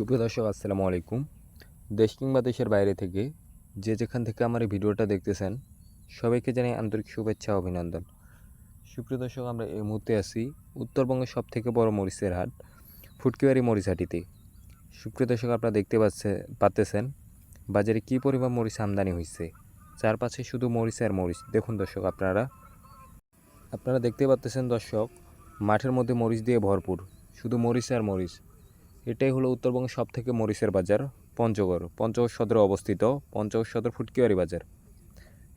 সুপ্রিয় দর্শক, আসসালামু আলাইকুম। দেশ কিংবা দেশের বাইরে থেকে যে যেখান থেকে আমার এই ভিডিওটা দেখতেছেন, সবাইকে জানাই আন্তরিক শুভেচ্ছা, অভিনন্দন। সুপ্রিয় দর্শক, আমরা এই মুহূর্তে আছি উত্তরবঙ্গের সব থেকে বড় মরিচের হাট, ফুটকিবাড়ি মরিচহাটিতে। সুপ্রিয় দর্শক, আপনারা দেখতে পাচ্ছে পাচ্তেছেন বাজারে কী পরিমাণ মরিচ আমদানি হয়েছে চারপাশে শুধু মরিচ আর মরিচ। দেখুন দর্শক, আপনারা আপনারা দেখতে পাচ্তেছেন দর্শক, মাঠের মধ্যে মরিচ দিয়ে ভরপুর। শুধু মরিচ আর মরিচ। এটাই হলো উত্তরবঙ্গের সব থেকে মরিচের বাজার, পঞ্চগড়। পঞ্চগড় সদরে অবস্থিত, পঞ্চগড় সদর ফুটকিওয়ারি বাজার।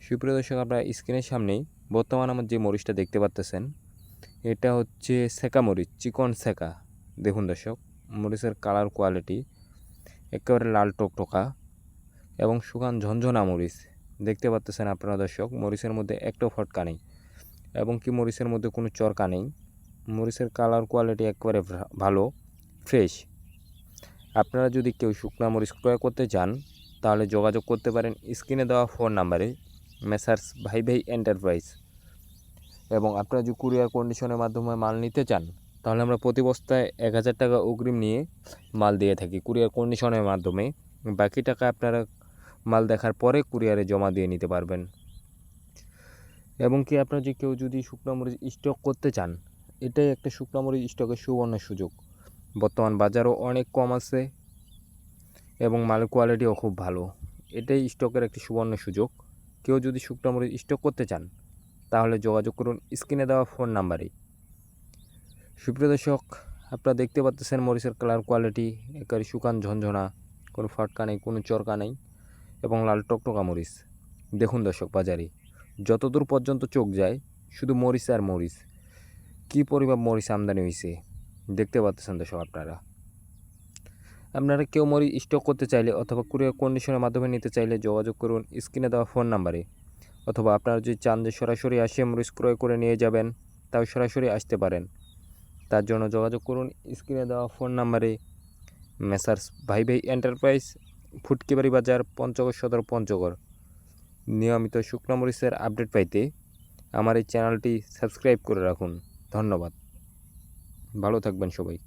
সুপ্রিয় দর্শক, আপনারা স্ক্রিনের সামনেই বর্তমান আমার যে মরিচটা দেখতে পাচ্তেছেন এটা হচ্ছে সেকা মরিচ, চিকন সেকা। দেখুন দর্শক, মরিচের কালার কোয়ালিটি একেবারে লাল টকটকা এবং শুকান ঝনঝনা মরিচ। দেখতে পাচ্তেছেন আপনারা দর্শক, মরিচের মধ্যে একটাও ফটকা নেই এবং কি মরিচের মধ্যে কোনো চরকা নেই। মরিচের কালার কোয়ালিটি একেবারে ভালো, ফ্রেশ। আপনারা যদি কেউ শুকনা মরিচ ক্রয় করতে চান, তাহলে যোগাযোগ করতে পারেন স্ক্রিনে দেওয়া ফোন নাম্বারে মেসার্স ভাই ভাই এন্টারপ্রাইজ এবং আপনারা যদি কুরিয়ার কন্ডিশনের মাধ্যমে মাল নিতে চান, তাহলে আমরা প্রতি বস্তায় এক হাজার টাকা অগ্রিম নিয়ে মাল দিয়ে থাকি কুরিয়ার কন্ডিশনের মাধ্যমে। বাকি টাকা আপনারা মাল দেখার পরে কুরিয়ারে জমা দিয়ে নিতে পারবেন। এবং কি আপনারা যে কেউ যদি শুকনো মরিচ স্টক করতে চান, এটাই একটা শুকনো মরিচ স্টকের সুবর্ণ সুযোগ। বর্তমান বাজারও অনেক কম আছে এবং মালের কোয়ালিটিও খুব ভালো। এটাই স্টকের একটি সুবর্ণ সুযোগ। কেউ যদি শুকনো মরিচ স্টক করতে চান, তাহলে যোগাযোগ করুন স্ক্রিনে দেওয়া ফোন নাম্বারে সুপ্রিয় দর্শক, আপনারা দেখতে পাচ্ছেন মরিচের কালার কোয়ালিটি একেবারে শুকান ঝনঝনা, কোনো ফটকা নেই, কোনো চরকা নেই, এবং লাল টকটকা মরিচ। দেখুন দর্শক বাজারে, যতদূর পর্যন্ত চোখ যায়, শুধু মরিচ আর মরিচ। কী পরিমাণ মরিচ আমদানি হয়েছে দেখতে পাচ্ছেন দর্শক আপনারা। আপনারা কেউ মরি স্টক করতে চাইলে অথবা কুরিয়ার কন্ডিশনের মাধ্যমে নিতে চাইলে যোগাযোগ করুন স্ক্রিনে দেওয়া ফোন নাম্বারে অথবা আপনারা যদি চান যে সরাসরি আসে মরিচ ক্রয় করে নিয়ে যাবেন, তাও সরাসরি আসতে পারেন। তার জন্য যোগাযোগ করুন স্ক্রিনে দেওয়া ফোন নাম্বারে মেসার্স ভাই ভাই এন্টারপ্রাইজ ফুটকিবাড়ি বাজার, পঞ্চগড় সদর, পঞ্চগড়। নিয়মিত শুকনো মরিচের আপডেট পাইতে আমার এই চ্যানেলটি সাবস্ক্রাইব করে রাখুন। ধন্যবাদ। ভালো থাকবেন সবাই।